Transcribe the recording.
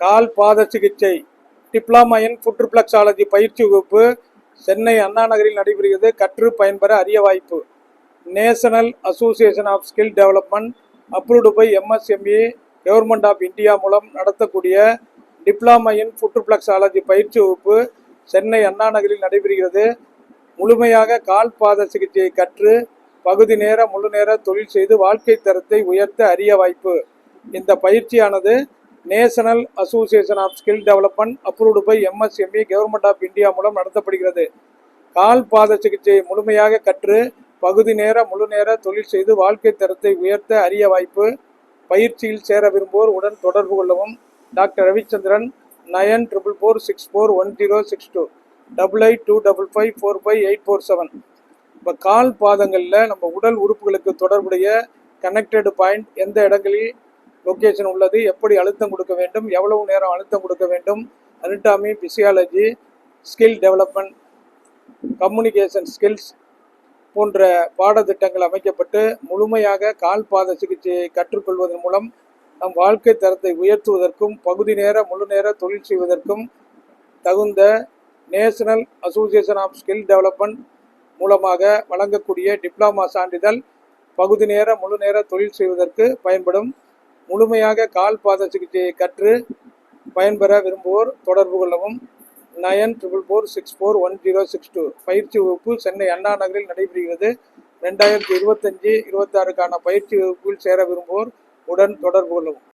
கால் பாத சிகிச்சை. Diploma in புற்றுப்ளக்ஸாலஜி பயிற்சி வகுப்பு சென்னை அண்ணா நகரில் நடைபெறுகிறது. கற்று பயன்பெற அரிய வாய்ப்பு. National association of skill development approved by MSME government of India மூலம் நடத்தக்கூடிய டிப்ளமா இன் புற்றுப்ளக்ஸாலஜி பயிற்சி வகுப்பு சென்னை அண்ணா நகரில் நடைபெறுகிறது. முழுமையாக கால் பாத சிகிச்சையை கற்று பகுதி நேர முழு நேர தொழில் செய்து வாழ்க்கை தரத்தை உயர்த்த அரிய வாய்ப்பு. இந்த பயிற்சியானது national association of skill development approved by MSME government of India மூலம் நடத்தப்படுகிறது. கால் பாத சிகிச்சையை முழுமையாக கற்று பகுதி நேர முழு நேர தொழில் செய்து வாழ்க்கை தரத்தை உயர்த்த அரிய வாய்ப்பு பயிற்சியில் சேர விரும்புவோர் உடன் தொடர்பு கொள்ளவும். Doctor Ravichandran nine triple four six four one zero six two double eight two double five four five eight four seven. இப்போ கால் பாதங்களில் நம்ம உடல் உறுப்புகளுக்கு தொடர்புடைய கனெக்டட் பாயிண்ட் எந்த இடங்களில் லொக்கேஷன் உள்ளது. எப்படி அழுத்தம் கொடுக்க வேண்டும்? எவ்வளவு நேரம் அழுத்தம் கொடுக்க வேண்டும்? Anatomy physiology skill development communication skills போன்ற பாடத்திட்டங்கள் அமைக்கப்பட்டு முழுமையாக கால்பாத சிகிச்சையை கற்றுக்கொள்வதன் மூலம் நம் வாழ்க்கை தரத்தை உயர்த்துவதற்கும் பகுதி நேர முழு நேர தொழில் செய்வதற்கும் தகுந்த national association of skill development மூலமாக வழங்கக்கூடிய டிப்ளமா சான்றிதழ் பகுதி நேர முழு நேர தொழில் செய்வதற்கு பயன்படும். முழுமையாக கால் பாத சிகிச்சையை கற்று பயன்பெற விரும்புவோர் தொடர்பு கொள்ளவும். Nine triple four six four one zero six two. பயிற்சி வகுப்பு சென்னை அண்ணா நகரில் நடைபெறுகிறது. ரெண்டாயிரத்தி இருபத்தஞ்சி இருபத்தாறுக்கான பயிற்சி வகுப்பில் சேர விரும்புவோர் உடன் தொடர்பு கொள்ளவும்.